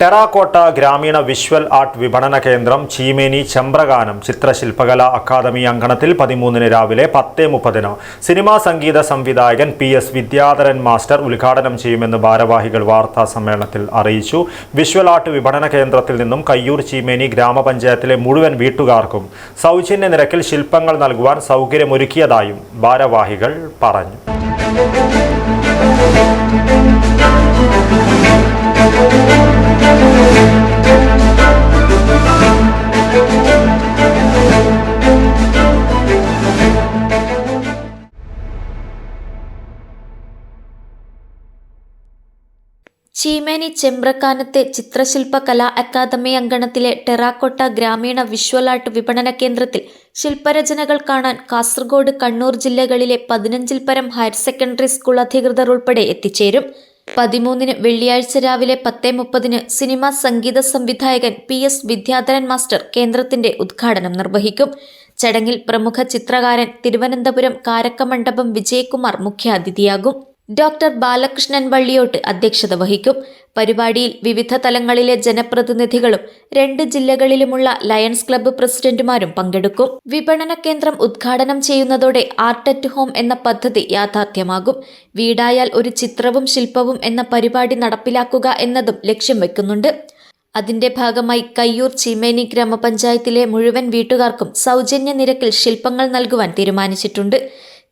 Terracotta ഗ്രാമീണ visual art വിപണന കേന്ദ്രം ചീമേനി ചമ്പ്രഗാനം ചിത്രശില്പകല അക്കാദമി അങ്കണത്തിൽ പതിമൂന്നിന് രാവിലെ പത്ത് മുപ്പതിന് സിനിമാ സംഗീത സംവിധായകൻ പി എസ് വിദ്യാധരൻ മാസ്റ്റർ ഉദ്ഘാടനം ചെയ്യുമെന്ന് ഭാരവാഹികൾ വാർത്താ സമ്മേളനത്തിൽ അറിയിച്ചു. വിഷ്വൽ ആർട്ട് വിപണന കേന്ദ്രത്തിൽ നിന്നും കയ്യൂർ ചീമേനി ഗ്രാമപഞ്ചായത്തിലെ മുഴുവൻ വീട്ടുകാർക്കും സൗജന്യ നിരക്കിൽ ശില്പങ്ങൾ നൽകുവാൻ സൗകര്യമൊരുക്കിയതായും ഭാരവാഹികൾ പറഞ്ഞു. ചീമേനി ചെമ്പ്രക്കാനത്തെ ചിത്രശില്പ കലാ അക്കാദമി അങ്കണത്തിലെ ടെറാക്കോട്ട ഗ്രാമീണ വിഷ്വൽ ആർട്ട് വിപണന കേന്ദ്രത്തിൽ ശില്പരചനകൾ കാണാൻ കാസർഗോഡ് കണ്ണൂർ ജില്ലകളിലെ പതിനഞ്ചിൽ പരം ഹയർ സെക്കൻഡറി സ്കൂൾ അധികൃതർ ഉൾപ്പെടെ എത്തിച്ചേരും. പതിമൂന്നിന് വെള്ളിയാഴ്ച രാവിലെ പത്തേ മുപ്പതിന് സിനിമാ സംഗീത സംവിധായകൻ പി എസ് വിദ്യാധരൻ മാസ്റ്റർ കേന്ദ്രത്തിന്റെ ഉദ്ഘാടനം നിർവഹിക്കും. ചടങ്ങിൽ പ്രമുഖ ചിത്രകാരൻ തിരുവനന്തപുരം കാരക്കമണ്ഡപം വിജയകുമാർ മുഖ്യാതിഥിയാകും. ഡോക്ടർ ബാലകൃഷ്ണൻ വള്ളിയോട്ട് അധ്യക്ഷത വഹിക്കും. പരിപാടിയിൽ വിവിധ തലങ്ങളിലെ ജനപ്രതിനിധികളും രണ്ട് ജില്ലകളിലുമുള്ള ലയൺസ് ക്ലബ്ബ് പ്രസിഡന്റുമാരും പങ്കെടുക്കും. വിപണന കേന്ദ്രം ഉദ്ഘാടനം ചെയ്യുന്നതോടെ ആർട്ട് അറ്റ് ഹോം എന്ന പദ്ധതി യാഥാർത്ഥ്യമാകും. വീടായാൽ ഒരു ചിത്രവും ശില്പവും എന്ന പരിപാടി നടപ്പിലാക്കുക എന്നതും ലക്ഷ്യം വെക്കുന്നുണ്ട്. അതിന്റെ ഭാഗമായി കയ്യൂർ ചീമേനി ഗ്രാമപഞ്ചായത്തിലെ മുഴുവൻ വീട്ടുകാർക്കും സൗജന്യ നിരക്കിൽ ശില്പങ്ങൾ നൽകുവാൻ തീരുമാനിച്ചിട്ടുണ്ട്.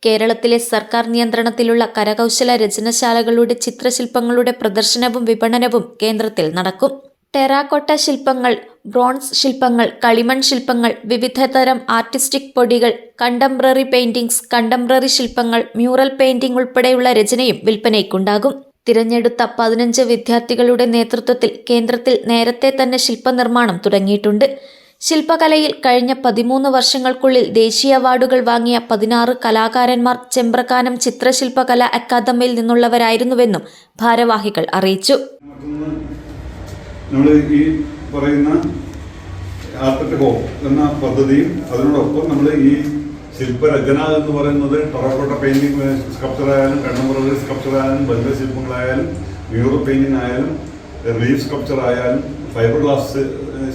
കേരളത്തിലെ സർക്കാർ നിയന്ത്രണത്തിലുള്ള കരകൗശല രചനശാലകളുടെ ചിത്രശില്പങ്ങളുടെ പ്രദർശനവും വിപണനവും കേന്ദ്രത്തിൽ നടക്കും. ടെറാക്കോട്ട ശില്പങ്ങൾ ബ്രോൺസ് ശില്പങ്ങൾ കളിമൺ ശില്പങ്ങൾ വിവിധതരം ആർട്ടിസ്റ്റിക് പൊടികൾ കണ്ടംപററി പെയിന്റിംഗ്സ് കണ്ടംപററി ശില്പങ്ങൾ മ്യൂറൽ പെയിന്റിംഗ് ഉൾപ്പെടെയുള്ള രചനയും വിൽപ്പനയ്ക്കുണ്ടാകും. തിരഞ്ഞെടുത്ത പതിനഞ്ച് വിദ്യാർത്ഥികളുടെ നേതൃത്വത്തിൽ കേന്ദ്രത്തിൽ നേരത്തെ തന്നെ ശില്പനിർമ്മാണം തുടങ്ങിയിട്ടുണ്ട്. ശില്പകലയിൽ കഴിഞ്ഞ പതിമൂന്ന് വർഷങ്ങൾക്കുള്ളിൽ ദേശീയ അവാർഡുകൾ വാങ്ങിയ പതിനാറ് കലാകാരന്മാർ ചെമ്പ്രക്കാനം ചിത്രശില്പകല അക്കാദമിയിൽ നിന്നുള്ളവരായിരുന്നുവെന്നും ഭാരവാഹികൾ അറിയിച്ചു. നമ്മൾ ഈ എന്ന പദ്ധതിയും അതിനോടൊപ്പം നമ്മൾ ഈ ശില്പരചന എന്ന് പറയുന്നത് ടൊറക്കോട്ട പെയിന്റിംഗ് സ്കൾപ്ചർ ആയാലും കണ്ണമ്പുറ സ്കൾപ്ചർ ആയാലും ബന്ധശില്പങ്ങളായാലും മ്യൂറോ ആയാലും റീഫ് സ്കൾപ്ചർ ആയാലും ഫൈബർ ഗ്ലാസ്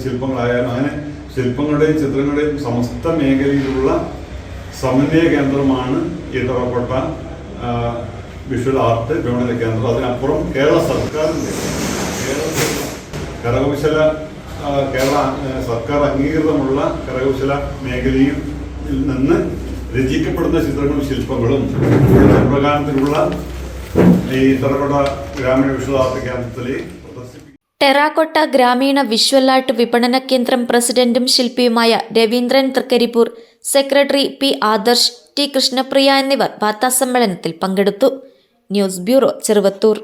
ശില്പങ്ങളായാലും അങ്ങനെ ശില്പങ്ങളുടെയും ചിത്രങ്ങളുടെയും സമസ്ത മേഖലയിലുള്ള സമന്വയ കേന്ദ്രമാണ് ടൊറക്കോട്ട വിഷ്വൽ ആർട്ട് വിപണന കേന്ദ്രം. അതിനപ്പുറം കേരള സർക്കാരിന്റെ കരകൗശല കേരള സർക്കാർ അംഗീകൃതമുള്ള കരകൗശല മേഖലയിൽ നിന്ന് രചിക്കപ്പെടുന്ന ചിത്രങ്ങളും ശില്പങ്ങളും പ്രകാരത്തിലുള്ള ഈ തറക്കോട്ട ഗ്രാമീണ വിഷ്വൽ ആർട്ട് കേന്ദ്രത്തിൽ പ്രദർശിപ്പിക്കും ടെറാക്കൊട്ട ഗ്രാമീണ വിഷ്വൽ ആർട്ട് വിപണന കേന്ദ്രം പ്രസിഡന്റും ശില്പിയുമായ Raveendran Thrikaripur secretary P Adarsh T Krishnapriya എന്നിവർ വാർത്താസമ്മേളനത്തിൽ പങ്കെടുത്തു. News bureau Cheruvathur.